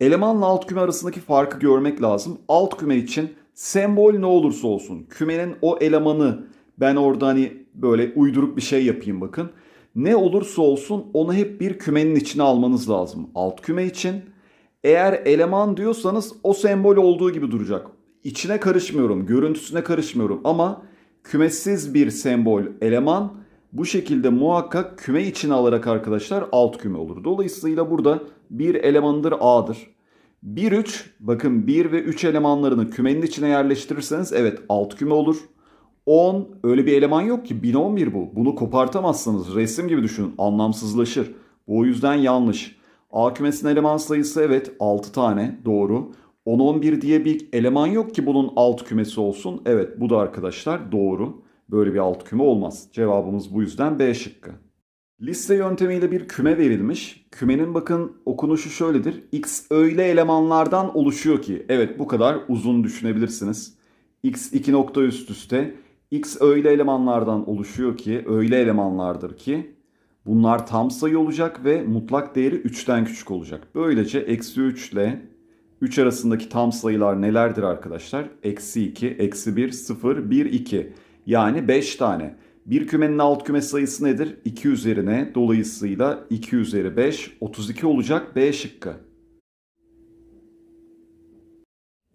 Elemanla alt küme arasındaki farkı görmek lazım. Alt küme için sembol ne olursa olsun kümenin o elemanı ben orada hani böyle uyduruk bir şey yapayım bakın. Ne olursa olsun onu hep bir kümenin içine almanız lazım. Alt küme için eğer eleman diyorsanız o sembol olduğu gibi duracak. İçine karışmıyorum, görüntüsüne karışmıyorum ama kümesiz bir sembol eleman bu şekilde muhakkak küme içine alarak arkadaşlar alt küme olur. Dolayısıyla burada bir elemandır A'dır. 1 3 bakın 1 ve 3 elemanlarını kümenin içine yerleştirirseniz evet alt küme olur. 10 öyle bir eleman yok ki 1011 bu. Bunu kopartamazsınız. Resim gibi düşünün. Anlamsızlaşır. Bu o yüzden yanlış. A kümesinin eleman sayısı evet 6 tane doğru. 10-11 diye bir eleman yok ki bunun alt kümesi olsun. Evet bu da arkadaşlar doğru. Böyle bir alt küme olmaz. Cevabımız bu yüzden B şıkkı. Liste yöntemiyle bir küme verilmiş. Kümenin bakın okunuşu şöyledir. X öyle elemanlardan oluşuyor ki. Evet bu kadar uzun düşünebilirsiniz. X iki nokta üst üste. X öyle elemanlardan oluşuyor ki, öyle elemanlardır ki bunlar tam sayı olacak ve mutlak değeri 3'ten küçük olacak. Böylece eksi 3 ile 3 arasındaki tam sayılar nelerdir arkadaşlar? Eksi 2, eksi 1, 0, 1, 2. Yani 5 tane. Bir kümenin alt küme sayısı nedir? 2 üzerine. Dolayısıyla 2 üzeri 5, 32 olacak B şıkkı.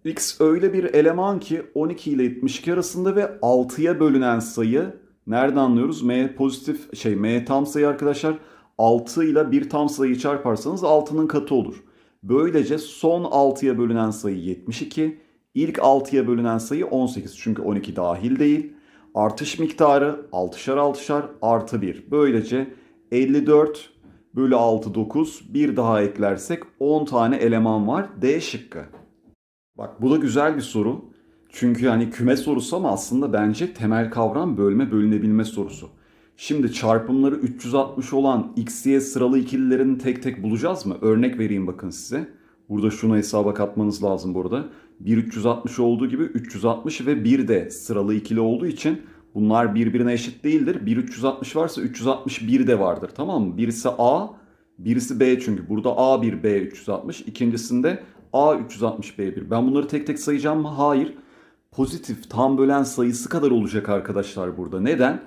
X öyle bir eleman ki 12 ile 72 arasında ve 6'ya bölünen sayı nereden anlıyoruz? M pozitif şey M tam sayı arkadaşlar 6 ile bir tam sayıyı çarparsanız 6'nın katı olur. Böylece son 6'ya bölünen sayı 72, ilk 6'ya bölünen sayı 18 çünkü 12 dahil değil. Artış miktarı 6'şar 6'şar artı 1. Böylece 54 bölü 6 9 bir daha eklersek 10 tane eleman var. D şıkkı. Bak bu da güzel bir soru. Çünkü hani küme sorusu ama aslında bence temel kavram bölme bölünebilme sorusu. Şimdi çarpımları 360 olan x, y sıralı ikililerini tek tek bulacağız mı? Örnek vereyim bakın size. Burada şunu hesaba katmanız lazım burada. 1 360 olduğu gibi 360 ve 1 de sıralı ikili olduğu için bunlar birbirine eşit değildir. 1 360 varsa 361 de vardır tamam mı? Birisi A, birisi B çünkü burada A1 B 360, ikincisinde A 360 B1. Ben bunları tek tek sayacağım mı? Hayır. Pozitif tam bölen sayısı kadar olacak arkadaşlar burada. Neden?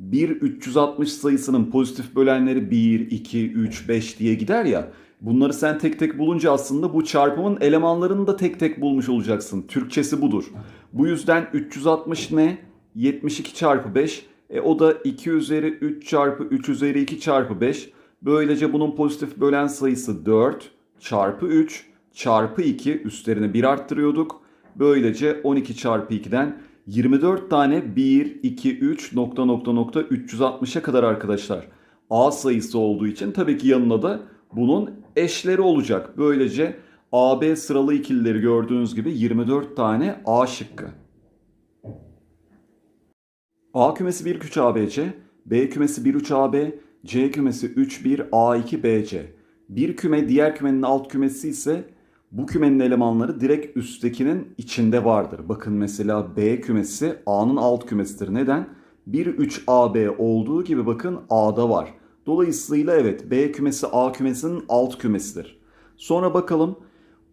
1 360 sayısının pozitif bölenleri 1, 2, 3, 5 diye gider ya. Bunları sen tek tek bulunca aslında bu çarpımın elemanlarını da tek tek bulmuş olacaksın. Türkçesi budur. Bu yüzden 360 ne? 72 çarpı 5. E o da 2 üzeri 3 çarpı 3 üzeri 2 çarpı 5. Böylece bunun pozitif bölen sayısı 4 çarpı 3 çarpı 2 üstlerine 1 arttırıyorduk. Böylece 12 çarpı 2'den 24 tane 1, 2, 3 nokta nokta nokta 360'a kadar arkadaşlar. A sayısı olduğu için tabii ki yanına da bunun eşleri olacak. Böylece AB sıralı ikilileri gördüğünüz gibi 24 tane A şıkkı. A kümesi 1 3 ABC, B kümesi 1 3 AB, C kümesi 3 1 A2 BC. Bir küme diğer kümenin alt kümesi ise bu kümenin elemanları direkt üsttekinin içinde vardır. Bakın mesela B kümesi A'nın alt kümesidir. Neden? 1 3 AB olduğu gibi bakın A'da var. Dolayısıyla evet B kümesi A kümesinin alt kümesidir. Sonra bakalım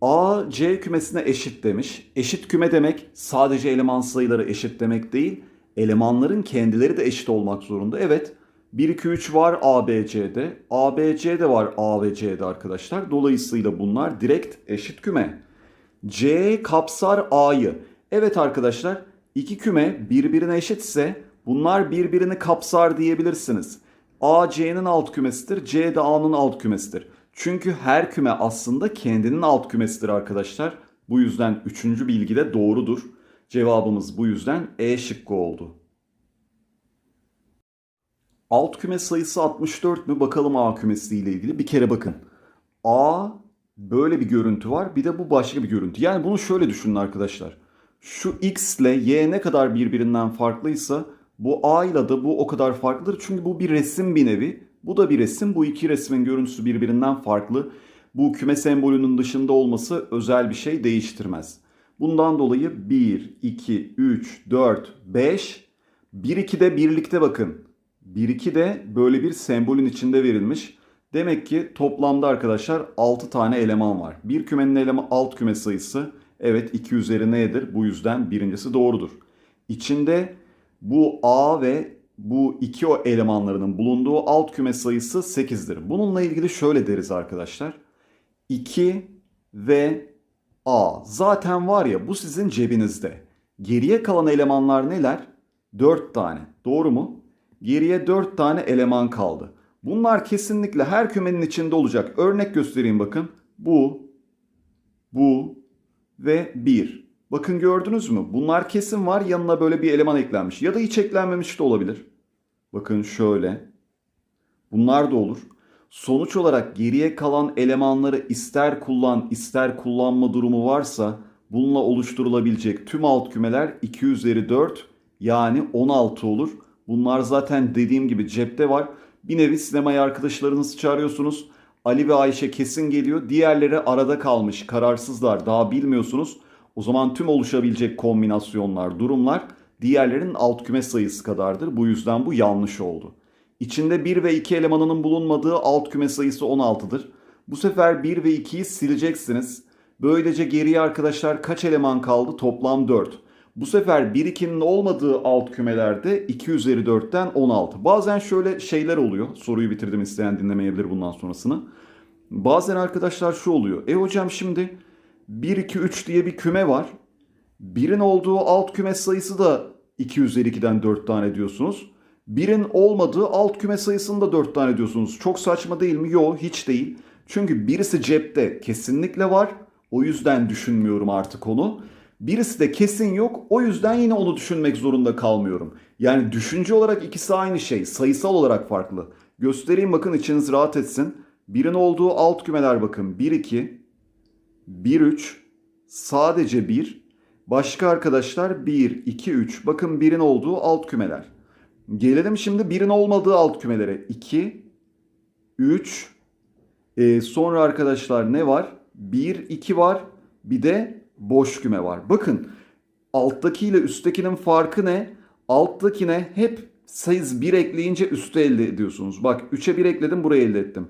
A C kümesine eşit demiş. Eşit küme demek sadece eleman sayıları eşit demek değil. Elemanların kendileri de eşit olmak zorunda. Evet 1 2 3 var ABC'de. ABC'de var A ve C'de arkadaşlar. Dolayısıyla bunlar direkt eşit küme. C kapsar A'yı. Evet arkadaşlar iki küme birbirine eşitse bunlar birbirini kapsar diyebilirsiniz. A C'nin alt kümesidir. C de A'nın alt kümesidir. Çünkü her küme aslında kendinin alt kümesidir arkadaşlar. Bu yüzden üçüncü bilgi de doğrudur. Cevabımız bu yüzden E şıkkı oldu. Alt küme sayısı 64 mü? Bakalım A kümesi ile ilgili. Bir kere bakın. A böyle bir görüntü var. Bir de bu başka bir görüntü. Yani bunu şöyle düşünün arkadaşlar. Şu X ile Y ne kadar birbirinden farklıysa bu A ile de bu o kadar farklıdır. Çünkü bu bir resim bir nevi. Bu da bir resim. Bu iki resmin görüntüsü birbirinden farklı. Bu küme sembolünün dışında olması özel bir şey değiştirmez. Bundan dolayı 1, 2, 3, 4, 5, 1, 2 de birlikte bakın. 1, 2 de böyle bir sembolün içinde verilmiş. Demek ki toplamda arkadaşlar 6 tane eleman var. Bir kümenin eleman alt küme sayısı evet 2 üzeri nedir? Bu yüzden birincisi doğrudur. İçinde bu A ve bu iki o elemanlarının bulunduğu alt küme sayısı 8'dir. Bununla ilgili şöyle deriz arkadaşlar. 2 ve A zaten var ya bu sizin cebinizde. Geriye kalan elemanlar neler? 4 tane. Doğru mu? Geriye 4 tane eleman kaldı. Bunlar kesinlikle her kümenin içinde olacak. Örnek göstereyim bakın. Bu, bu ve 1. Bakın gördünüz mü? Bunlar kesin var. Yanına böyle bir eleman eklenmiş. Ya da hiç eklenmemiş de olabilir. Bakın şöyle. Bunlar da olur. Sonuç olarak geriye kalan elemanları ister kullan ister kullanma durumu varsa bununla oluşturulabilecek tüm alt kümeler 2 üzeri 4 yani 16 olur. Bunlar zaten dediğim gibi cepte var. Bir nevi sinemaya arkadaşlarınızı çağırıyorsunuz. Ali ve Ayşe kesin geliyor. Diğerleri arada kalmış, kararsızlar, daha bilmiyorsunuz. O zaman tüm oluşabilecek kombinasyonlar, durumlar diğerlerinin alt küme sayısı kadardır. Bu yüzden bu yanlış oldu. İçinde 1 ve 2 elemanının bulunmadığı alt küme sayısı 16'dır. Bu sefer 1 ve 2'yi sileceksiniz. Böylece geriye arkadaşlar kaç eleman kaldı? Toplam 4. Bu sefer 1-2'nin olmadığı alt kümelerde 2 üzeri 4'ten 16. Bazen şöyle şeyler oluyor. Soruyu bitirdim isteyen dinlemeyebilir bundan sonrasını. Bazen arkadaşlar şu oluyor. E hocam şimdi 1, 2, 3 diye bir küme var. Birin olduğu alt küme sayısı da 2 üzeri 2'den 4 tane diyorsunuz. Birin olmadığı alt küme sayısını da 4 tane diyorsunuz. Çok saçma değil mi? Yok hiç değil. Çünkü birisi cepte kesinlikle var. O yüzden düşünmüyorum artık onu. Birisi de kesin yok. O yüzden yine onu düşünmek zorunda kalmıyorum. Yani düşünce olarak ikisi aynı şey. Sayısal olarak farklı. Göstereyim bakın içiniz rahat etsin. Birin olduğu alt kümeler bakın. 1, 2, 1, 3, sadece 1. Başka arkadaşlar 1, 2, 3. Bakın birin olduğu alt kümeler. Gelelim şimdi birin olmadığı alt kümelere. 2, 3, e, sonra arkadaşlar ne var? 1, 2 var. Bir de boş küme var. Bakın alttaki ile üsttekinin farkı ne? Alttakine hep siz 1 ekleyince üstü elde ediyorsunuz. Bak 3'e 1 ekledim burayı elde ettim.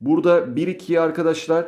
Burada 1 2'yi arkadaşlar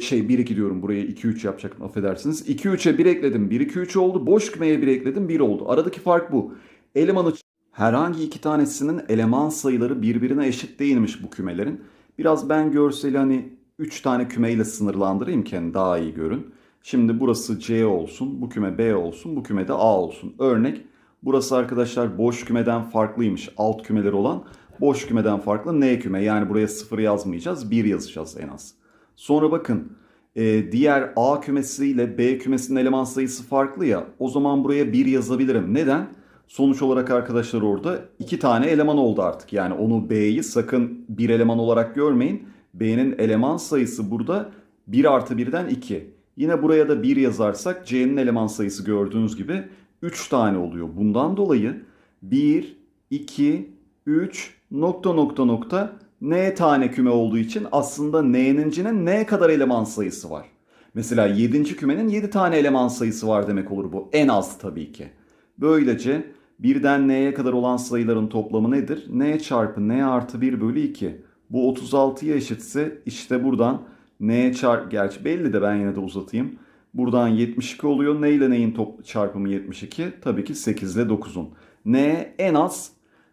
şey 1 2 diyorum buraya 2 3 yapacaktım affedersiniz. 2 3'e 1 ekledim 1 2 3 oldu. Boş kümeye 1 ekledim 1 oldu. Aradaki fark bu. Elemanı herhangi iki tanesinin eleman sayıları birbirine eşit değilmiş bu kümelerin. Biraz ben görseli hani 3 tane kümeyle sınırlandırayım ki hani daha iyi görün. Şimdi burası C olsun, bu küme B olsun, bu küme de A olsun. Örnek burası arkadaşlar boş kümeden farklıymış alt kümeleri olan. Boş kümeden farklı N küme yani buraya 0 yazmayacağız 1 yazacağız en az. Sonra bakın e, diğer A kümesi ile B kümesinin eleman sayısı farklı ya o zaman buraya 1 yazabilirim. Neden? Sonuç olarak arkadaşlar orada 2 tane eleman oldu artık. Yani onu B'yi sakın bir eleman olarak görmeyin. B'nin eleman sayısı burada 1 artı 1'den 2. Yine buraya da 1 yazarsak C'nin eleman sayısı gördüğünüz gibi 3 tane oluyor. Bundan dolayı 1, 2, 3 nokta nokta nokta n tane küme olduğu için aslında n'nincinin n kadar eleman sayısı var. Mesela 7. kümenin 7 tane eleman sayısı var demek olur bu. En az tabii ki. Böylece birden n'ye kadar olan sayıların toplamı nedir? n çarpı n artı 1 bölü 2. Bu 36'ya eşitse işte buradan n çarpı gerçi belli de ben yine de uzatayım. Buradan 72 oluyor. Ne ile top çarpımı 72? Tabii ki 8 ile 9'un. n en az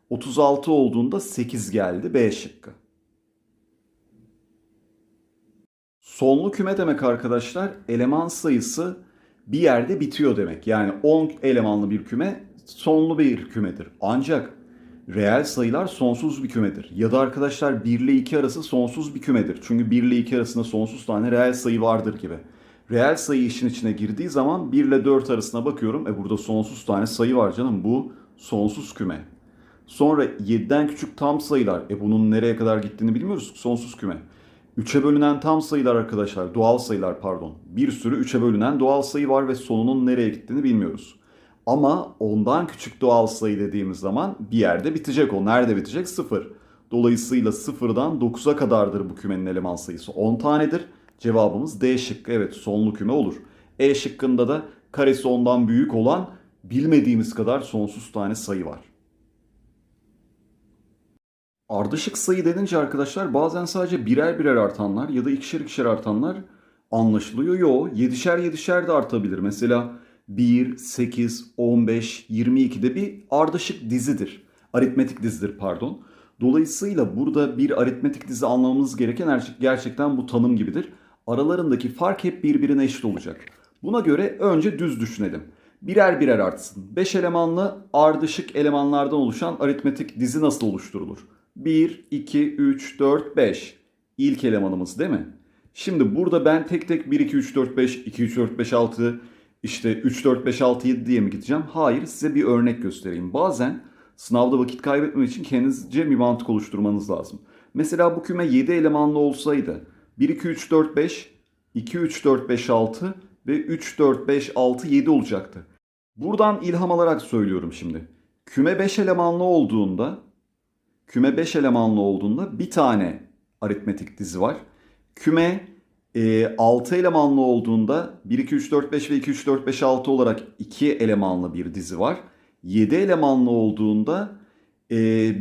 36 olduğunda 8 geldi. B şıkkı. Sonlu küme demek arkadaşlar eleman sayısı bir yerde bitiyor demek. Yani 10 elemanlı bir küme sonlu bir kümedir. Ancak reel sayılar sonsuz bir kümedir. Ya da arkadaşlar 1 ile 2 arası sonsuz bir kümedir. Çünkü 1 ile 2 arasında sonsuz tane reel sayı vardır gibi. Reel sayı işin içine girdiği zaman 1 ile 4 arasına bakıyorum. E burada sonsuz tane sayı var canım. Bu sonsuz küme. Sonra 7'den küçük tam sayılar. E bunun nereye kadar gittiğini bilmiyoruz. Sonsuz küme. 3'e bölünen tam sayılar arkadaşlar. Doğal sayılar pardon. Bir sürü 3'e bölünen doğal sayı var ve sonunun nereye gittiğini bilmiyoruz. Ama ondan küçük doğal sayı dediğimiz zaman bir yerde bitecek o. Nerede bitecek? 0. Dolayısıyla 0'dan 9'a kadardır bu kümenin eleman sayısı. 10 tanedir. Cevabımız D şıkkı. Evet sonlu küme olur. E şıkkında da karesi ondan büyük olan bilmediğimiz kadar sonsuz tane sayı var. Ardışık sayı denince arkadaşlar bazen sadece birer birer artanlar ya da ikişer ikişer artanlar anlaşılıyor. Yo, yedişer yedişer de artabilir. Mesela 1, 8, 15, 22 de bir ardışık dizidir. Aritmetik dizidir pardon. Dolayısıyla burada bir aritmetik dizi anlamamız gereken gerçekten bu tanım gibidir. Aralarındaki fark hep birbirine eşit olacak. Buna göre önce düz düşünelim. Birer birer artsın. 5 elemanlı ardışık elemanlardan oluşan aritmetik dizi nasıl oluşturulur? 1, 2, 3, 4, 5. İlk elemanımız değil mi? Şimdi burada ben tek tek 1, 2, 3, 4, 5, 2, 3, 4, 5, 6, işte 3, 4, 5, 6, 7 diye mi gideceğim? Hayır size bir örnek göstereyim. Bazen sınavda vakit kaybetmemek için kendinizce bir mantık oluşturmanız lazım. Mesela bu küme 7 elemanlı olsaydı 1, 2, 3, 4, 5, 2, 3, 4, 5, 6 ve 3, 4, 5, 6, 7 olacaktı. Buradan ilham alarak söylüyorum şimdi. Küme 5 elemanlı olduğunda küme 5 elemanlı olduğunda bir tane aritmetik dizi var. Küme e, 6 elemanlı olduğunda 1, 2, 3, 4, 5 ve 2, 3, 4, 5, 6 olarak 2 elemanlı bir dizi var. 7 elemanlı olduğunda e,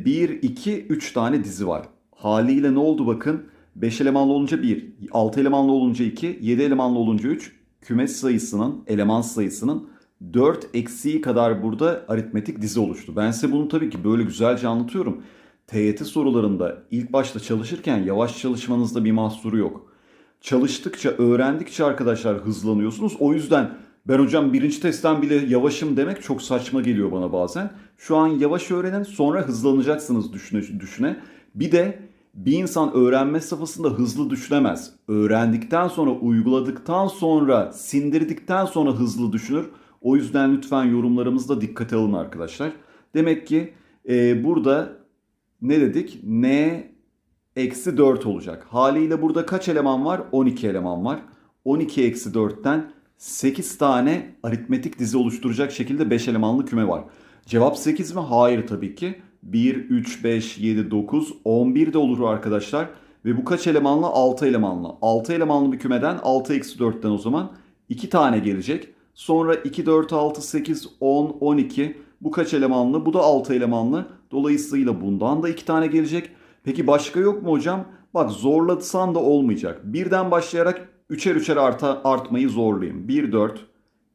1, 2, 3 tane dizi var. Haliyle ne oldu bakın? 5 elemanlı olunca 1, 6 elemanlı olunca 2, 7 elemanlı olunca 3. Küme sayısının, eleman sayısının 4 eksiği kadar burada aritmetik dizi oluştu. Ben size bunu tabii ki böyle güzelce anlatıyorum. TYT sorularında ilk başta çalışırken yavaş çalışmanızda bir mahsuru yok. Çalıştıkça, öğrendikçe arkadaşlar hızlanıyorsunuz. O yüzden ben hocam birinci testten bile yavaşım demek çok saçma geliyor bana bazen. Şu an yavaş öğrenin sonra hızlanacaksınız düşüne düşüne. Bir de bir insan öğrenme safhasında hızlı düşünemez. Öğrendikten sonra, uyguladıktan sonra, sindirdikten sonra hızlı düşünür. O yüzden lütfen yorumlarımızda dikkate alın arkadaşlar. Demek ki e, burada ne dedik? N eksi 4 olacak. Haliyle burada kaç eleman var? 12 eleman var. 12 eksi 4'ten 8 tane aritmetik dizi oluşturacak şekilde 5 elemanlı küme var. Cevap 8 mi? Hayır tabii ki. 1, 3, 5, 7, 9, 11 de olur arkadaşlar. Ve bu kaç elemanlı? 6 elemanlı. 6 elemanlı bir kümeden 6 eksi 4'ten o zaman 2 tane gelecek. Sonra 2, 4, 6, 8, 10, 12. Bu kaç elemanlı? Bu da 6 elemanlı. Dolayısıyla bundan da 2 tane gelecek. Peki başka yok mu hocam? Bak zorlatsan da olmayacak. Birden başlayarak üçer üçer arta, artmayı zorlayayım. 1, 4,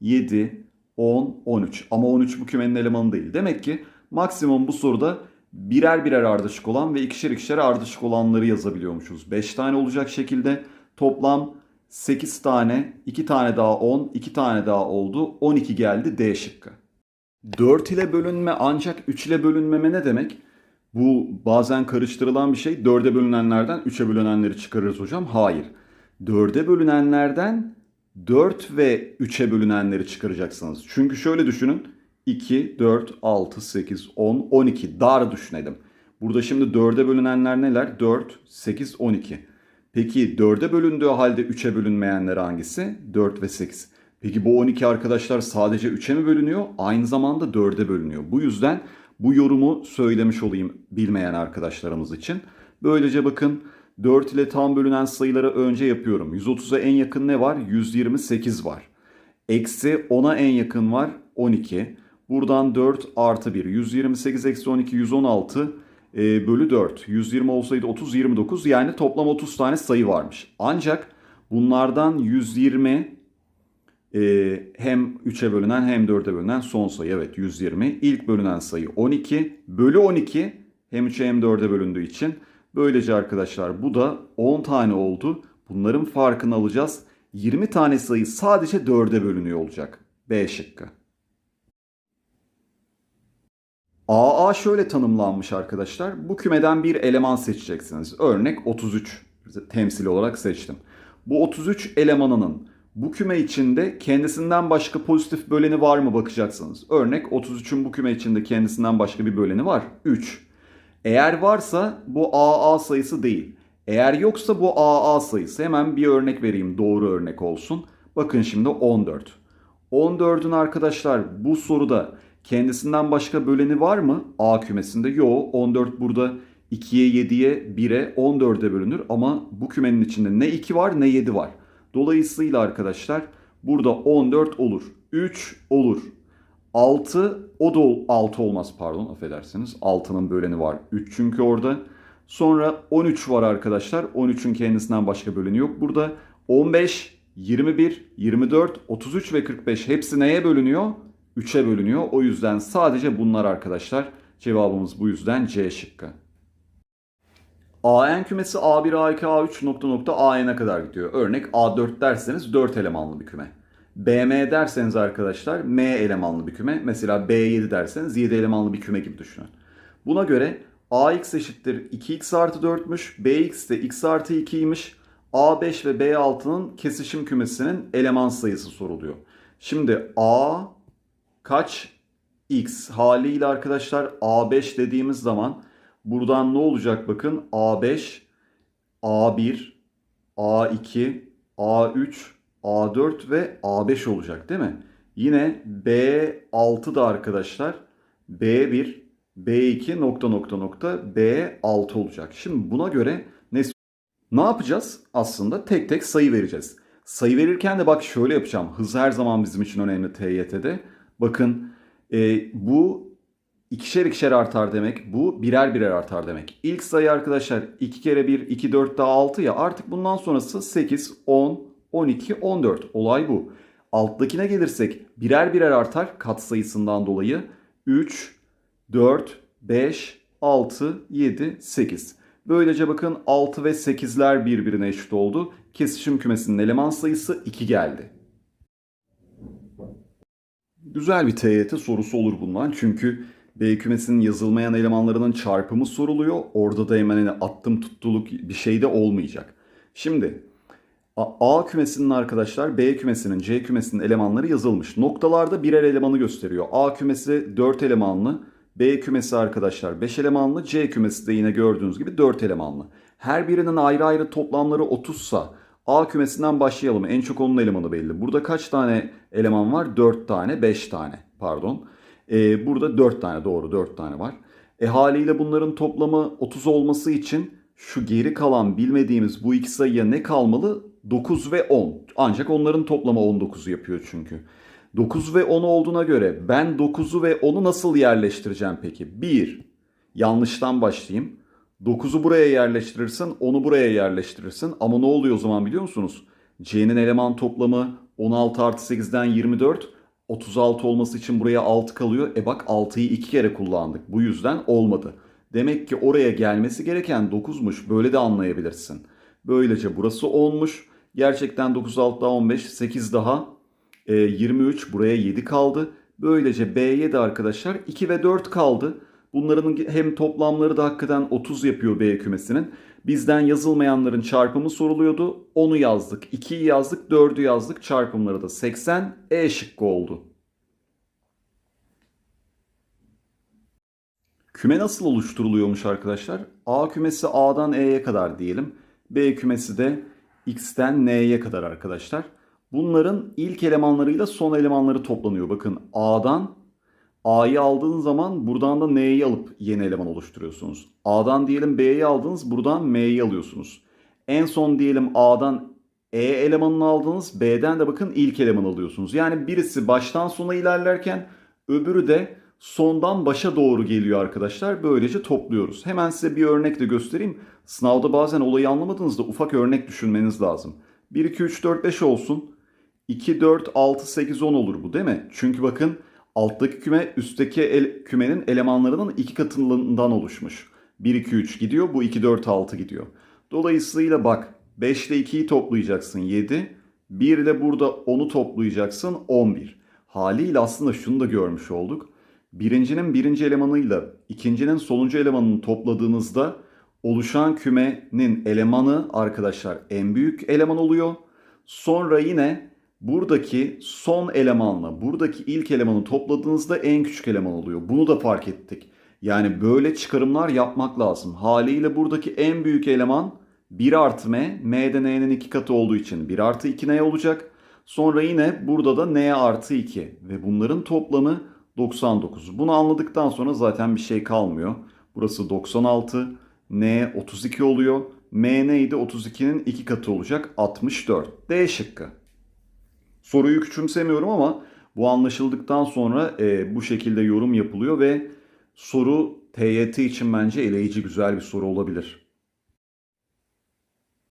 7, 10, 13. Ama 13 bu kümenin elemanı değil. Demek ki maksimum bu soruda birer birer ardışık olan ve ikişer ikişer ardışık olanları yazabiliyormuşuz. 5 tane olacak şekilde toplam 8 tane, 2 tane daha 10, 2 tane daha oldu. 12 geldi D şıkkı. 4 ile bölünme ancak 3 ile bölünmeme ne demek? Bu bazen karıştırılan bir şey. 4'e bölünenlerden 3'e bölünenleri çıkarırız hocam. Hayır. 4'e bölünenlerden 4 ve 3'e bölünenleri çıkaracaksınız. Çünkü şöyle düşünün. 2, 4, 6, 8, 10, 12 dar düşünelim. Burada şimdi 4'e bölünenler neler? 4, 8, 12. Peki 4'e bölündüğü halde 3'e bölünmeyenler hangisi? 4 ve 8. Peki bu 12 arkadaşlar sadece 3'e mi bölünüyor? Aynı zamanda 4'e bölünüyor. Bu yüzden bu yorumu söylemiş olayım bilmeyen arkadaşlarımız için. Böylece bakın 4 ile tam bölünen sayıları önce yapıyorum. 130'a en yakın ne var? 128 var. Eksi 10'a en yakın var 12. Buradan 4 artı 1. 128 eksi 12 116 e, bölü 4. 120 olsaydı 30 29 yani toplam 30 tane sayı varmış. Ancak bunlardan 120 e, hem 3'e bölünen hem 4'e bölünen son sayı evet 120. İlk bölünen sayı 12 bölü 12 hem 3'e hem 4'e bölündüğü için böylece arkadaşlar bu da 10 tane oldu. Bunların farkını alacağız. 20 tane sayı sadece 4'e bölünüyor olacak. B şıkkı. AA şöyle tanımlanmış arkadaşlar. Bu kümeden bir eleman seçeceksiniz. Örnek 33 temsil olarak seçtim. Bu 33 elemanının bu küme içinde kendisinden başka pozitif böleni var mı bakacaksınız. Örnek 33'ün bu küme içinde kendisinden başka bir böleni var. 3. Eğer varsa bu AA sayısı değil. Eğer yoksa bu AA sayısı. Hemen bir örnek vereyim doğru örnek olsun. Bakın şimdi 14. 14'ün arkadaşlar bu soruda kendisinden başka böleni var mı? A kümesinde yok. 14 burada 2'ye 7'ye 1'e 14'e bölünür ama bu kümenin içinde ne 2 var ne 7 var. Dolayısıyla arkadaşlar burada 14 olur. 3 olur. 6 o da 6 olmaz pardon affedersiniz. 6'nın böleni var. 3 çünkü orada. Sonra 13 var arkadaşlar. 13'ün kendisinden başka bölünü yok. Burada 15, 21, 24, 33 ve 45 hepsi neye bölünüyor? 3'e bölünüyor. O yüzden sadece bunlar arkadaşlar. Cevabımız bu yüzden C şıkkı. AN kümesi A1, A2, A3 nokta nokta AN'e kadar gidiyor. Örnek A4 derseniz 4 elemanlı bir küme. BM derseniz arkadaşlar M elemanlı bir küme. Mesela B7 derseniz 7 elemanlı bir küme gibi düşünün. Buna göre AX eşittir 2x artı 4'müş. BX de x artı 2'ymiş. A5 ve B6'nın kesişim kümesinin eleman sayısı soruluyor. Şimdi A kaç x haliyle arkadaşlar A5 dediğimiz zaman buradan ne olacak bakın A5, A1, A2, A3, A4 ve A5 olacak değil mi? Yine B6 da arkadaşlar B1, B2 nokta nokta nokta B6 olacak. Şimdi buna göre ne ne yapacağız? Aslında tek tek sayı vereceğiz. Sayı verirken de bak şöyle yapacağım. Hız her zaman bizim için önemli TYT'de. Bakın e, bu ikişer ikişer artar demek. Bu birer birer artar demek. İlk sayı arkadaşlar 2 kere 1, 2, 4 daha 6 ya. Artık bundan sonrası 8, 10, 12, 14. Olay bu. Alttakine gelirsek birer birer artar kat sayısından dolayı. 3, 4, 5, 6, 7, 8. Böylece bakın 6 ve 8'ler birbirine eşit oldu. Kesişim kümesinin eleman sayısı 2 geldi. Güzel bir TYT sorusu olur bundan. Çünkü B kümesinin yazılmayan elemanlarının çarpımı soruluyor. Orada da hemen hani attım tuttuluk bir şey de olmayacak. Şimdi A, kümesinin arkadaşlar B kümesinin C kümesinin elemanları yazılmış. Noktalarda birer elemanı gösteriyor. A kümesi 4 elemanlı. B kümesi arkadaşlar 5 elemanlı. C kümesi de yine gördüğünüz gibi 4 elemanlı. Her birinin ayrı ayrı toplamları 30 sa A kümesinden başlayalım. En çok onun elemanı belli. Burada kaç tane eleman var? 4 tane, 5 tane pardon. Ee, burada 4 tane doğru 4 tane var. E haliyle bunların toplamı 30 olması için şu geri kalan bilmediğimiz bu iki sayıya ne kalmalı? 9 ve 10. Ancak onların toplamı 19'u yapıyor çünkü. 9 ve 10 olduğuna göre ben 9'u ve 10'u nasıl yerleştireceğim peki? 1. Yanlıştan başlayayım. 9'u buraya yerleştirirsin, 10'u buraya yerleştirirsin. Ama ne oluyor o zaman biliyor musunuz? C'nin eleman toplamı 16 artı 8'den 24. 36 olması için buraya 6 kalıyor. E bak 6'yı 2 kere kullandık. Bu yüzden olmadı. Demek ki oraya gelmesi gereken 9'muş. Böyle de anlayabilirsin. Böylece burası 10'muş. Gerçekten 9 6 daha 15, 8 daha e, 23. Buraya 7 kaldı. Böylece B7 arkadaşlar 2 ve 4 kaldı. Bunların hem toplamları da hakikaten 30 yapıyor B kümesinin. Bizden yazılmayanların çarpımı soruluyordu. 10'u yazdık, 2'yi yazdık, 4'ü yazdık. Çarpımları da 80. E şıkkı oldu. Küme nasıl oluşturuluyormuş arkadaşlar? A kümesi A'dan E'ye kadar diyelim. B kümesi de X'ten N'ye kadar arkadaşlar. Bunların ilk elemanlarıyla son elemanları toplanıyor. Bakın A'dan A'yı aldığınız zaman buradan da N'yi alıp yeni eleman oluşturuyorsunuz. A'dan diyelim B'yi aldınız, buradan M'yi alıyorsunuz. En son diyelim A'dan E elemanını aldınız, B'den de bakın ilk eleman alıyorsunuz. Yani birisi baştan sona ilerlerken öbürü de sondan başa doğru geliyor arkadaşlar. Böylece topluyoruz. Hemen size bir örnek de göstereyim. Sınavda bazen olayı anlamadığınızda ufak örnek düşünmeniz lazım. 1, 2, 3, 4, 5 olsun. 2, 4, 6, 8, 10 olur bu değil mi? Çünkü bakın alttaki küme üstteki el, kümenin elemanlarının iki katından oluşmuş. 1, 2, 3 gidiyor. Bu 2, 4, 6 gidiyor. Dolayısıyla bak 5 ile 2'yi toplayacaksın 7. 1 ile burada 10'u toplayacaksın 11. Haliyle aslında şunu da görmüş olduk. Birincinin birinci elemanıyla ikincinin sonuncu elemanını topladığınızda oluşan kümenin elemanı arkadaşlar en büyük eleman oluyor. Sonra yine buradaki son elemanla buradaki ilk elemanı topladığınızda en küçük eleman oluyor. Bunu da fark ettik. Yani böyle çıkarımlar yapmak lazım. Haliyle buradaki en büyük eleman 1 artı m, m'de n'nin 2 katı olduğu için 1 artı 2 n olacak. Sonra yine burada da n artı 2 ve bunların toplamı 99. Bunu anladıktan sonra zaten bir şey kalmıyor. Burası 96, n 32 oluyor. m neydi? 32'nin 2 katı olacak 64. D şıkkı. Soruyu küçümsemiyorum ama bu anlaşıldıktan sonra e, bu şekilde yorum yapılıyor ve soru TYT için bence eleyici güzel bir soru olabilir.